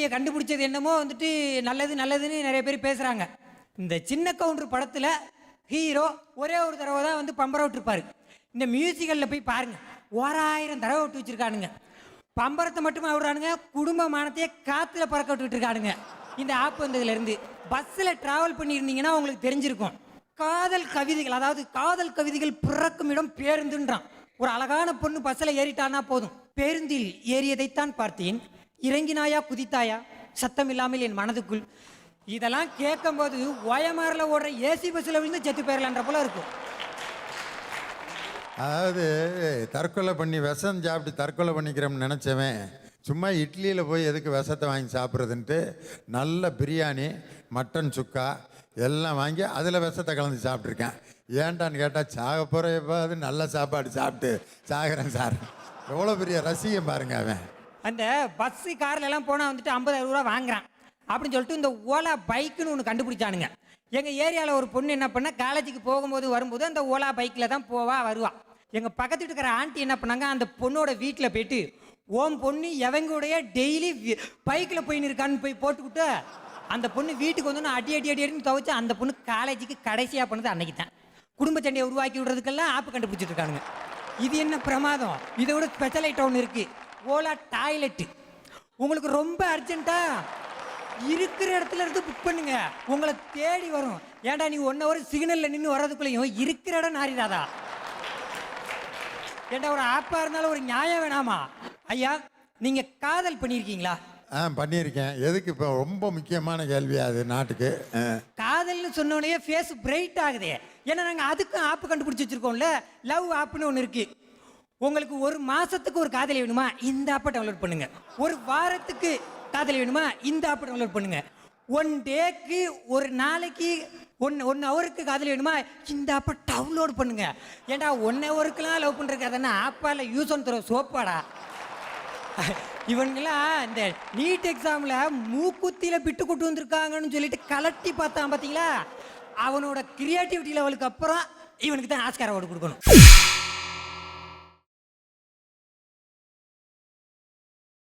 மீதியை கண்டுபிடிச்சது என்னமோ வந்துட்டு நல்லது நல்லதுன்னு நிறைய பேர் பேசுகிறாங்க இந்த சின்ன கவுண்டர் படத்தில் ஹீரோ ஒரே ஒரு தடவை தான் வந்து பம்பரம் விட்டுருப்பாரு. இந்த மியூசிக்கலில் போய் பாருங்கள் ஓராயிரம் தடவை விட்டு வச்சுருக்கானுங்க. பம்பரத்தை மட்டுமே விடுறானுங்க குடும்ப மானத்தையே காற்றுல பறக்க விட்டுட்டு இருக்கானுங்க. இந்த ஆப் வந்ததுலேருந்து பஸ்ஸில் ட்ராவல் பண்ணியிருந்தீங்கன்னா உங்களுக்கு தெரிஞ்சிருக்கும். காதல் கவிதைகள் அதாவது காதல் கவிதைகள் பிறக்கும் இடம் பேருந்துன்றான். ஒரு அழகான பொண்ணு பஸ்ஸில் ஏறிட்டானா போதும். பேருந்தில் ஏறியதைத்தான் பார்த்தேன். இறங்கினாயா குதித்தாயா? சத்தம் இல்லாமல் என் மனதுக்குள் இதெல்லாம் கேட்கும்போது ஓயமாரில் ஓடுற ஏசி பஸ்ஸில் விழுந்து செத்து போயிடலான்ற போல இருக்கும் அதாவது தற்கொலை பண்ணி விஷம் சாப்பிட்டு தற்கொலை பண்ணிக்கிறோம்னு நினச்சவன் சும்மா இட்லியில் போய் எதுக்கு விஷத்தை வாங்கி சாப்பிட்றதுன்ட்டு நல்ல பிரியாணி மட்டன் சுக்கா எல்லாம் வாங்கி அதில் விஷத்தை கலந்து சாப்பிட்ருக்கேன். ஏன்டான்னு கேட்டால் சாக போகிற அது நல்ல சாப்பாடு சாப்பிட்டு சாகிறேன் சார். எவ்வளோ பெரிய ரசிகம் பாருங்க அவன். அந்த பஸ்ஸு கார்ல எல்லாம் போனால் வந்துட்டு ஐம்பது அறுபது ரூபா வாங்குறான். அப்படின்னு சொல்லிட்டு இந்த ஓலா பைக்குன்னு ஒன்று கண்டுபிடிச்சானுங்க. எங்கள் ஏரியாவில் ஒரு பொண்ணு என்ன பண்ணால் காலேஜுக்கு போகும்போது வரும்போது அந்த ஓலா பைக்கில் தான் போவா வருவா. எங்கள் பக்கத்து இருக்கிற ஆண்டி என்ன பண்ணாங்க அந்த பொண்ணோட வீட்டில் போயிட்டு ஓம் பொண்ணு எவங்களுடைய டெய்லி பைக்கில் போயின்னு இருக்கான்னு போய் போட்டுக்கிட்டு அந்த பொண்ணு வீட்டுக்கு வந்து அடி அடி அடி அடின்னு துவைச்சு அந்த பொண்ணு காலேஜுக்கு கடைசியாக பண்ணது அன்னைக்கு தான். குடும்ப சண்டையை உருவாக்கி விடுறதுக்கெல்லாம் ஆப்பு கண்டுபிடிச்சிட்டு இருக்கானுங்க. இது என்ன பிரமாதம்? இதை விட ஸ்பெஷல் ஐட்டம் ஒன்று இருக்குது ஓலா டாய்லெட்டு உங்களுக்கு ரொம்ப அர்ஜென்ட்டா இருக்கிற இடத்துல இருந்து புக் பண்ணுங்க. உங்களை தேடி வரும். ஏன்டா நீ ஒன் ஹவர் சிக்னல்ல நின்று வர்றதுக்குள்ளேயும் இருக்கிற இடம் நாரிடாதா ஏன்டா ஒரு ஆப்பா இருந்தாலும் ஒரு நியாயம் வேணாமா? ஐயா நீங்க காதல் பண்ணியிருக்கீங்களா? ஆ பண்ணியிருக்கேன். எதுக்கு இப்போ ரொம்ப முக்கியமான கேள்வியா அது நாட்டுக்கு. காதல்னு சொன்னோடனே ஃபேஸ் பிரைட் ஆகுதே. ஏன்னா நாங்கள் அதுக்கும் ஆப் கண்டுபிடிச்சி வச்சிருக்கோம்ல. லவ் ஆப்னு ஒன்று இருக்கு. உங்களுக்கு ஒரு மாசத்துக்கு ஒரு காதலி வேணுமா? இந்த ஆப்பை டவுன்லோட் பண்ணுங்க. ஒரு வாரத்துக்கு காதலி வேணுமா? இந்த ஆப்பை டவுன்லோட் பண்ணுங்க. ஒன் டேக்கு ஒரு நாளைக்கு ஒன் ஒன் ஹவருக்கு காதலி வேணுமா? இந்த ஆப்பை டவுன்லோட் பண்ணுங்க. ஏன்டா ஒன் ஹவருக்குலாம் லவ் பண்ணுறதுக்கு அதென்ன ஆப்பால் யூஸ் ஒன் தர சோப்பாடா? இவனுங்கெல்லாம் இந்த நீட் எக்ஸாமில் மூக்குத்தியில் பிட்டு கொட்டு வந்திருக்காங்கன்னு சொல்லிட்டு கலட்டி பார்த்தான் பார்த்தீங்களா அவனோட கிரியேட்டிவிட்டி லெவலுக்கு அப்புறம் இவனுக்கு தான் ஆஸ்கார் அவார்டு கொடுக்கணும்.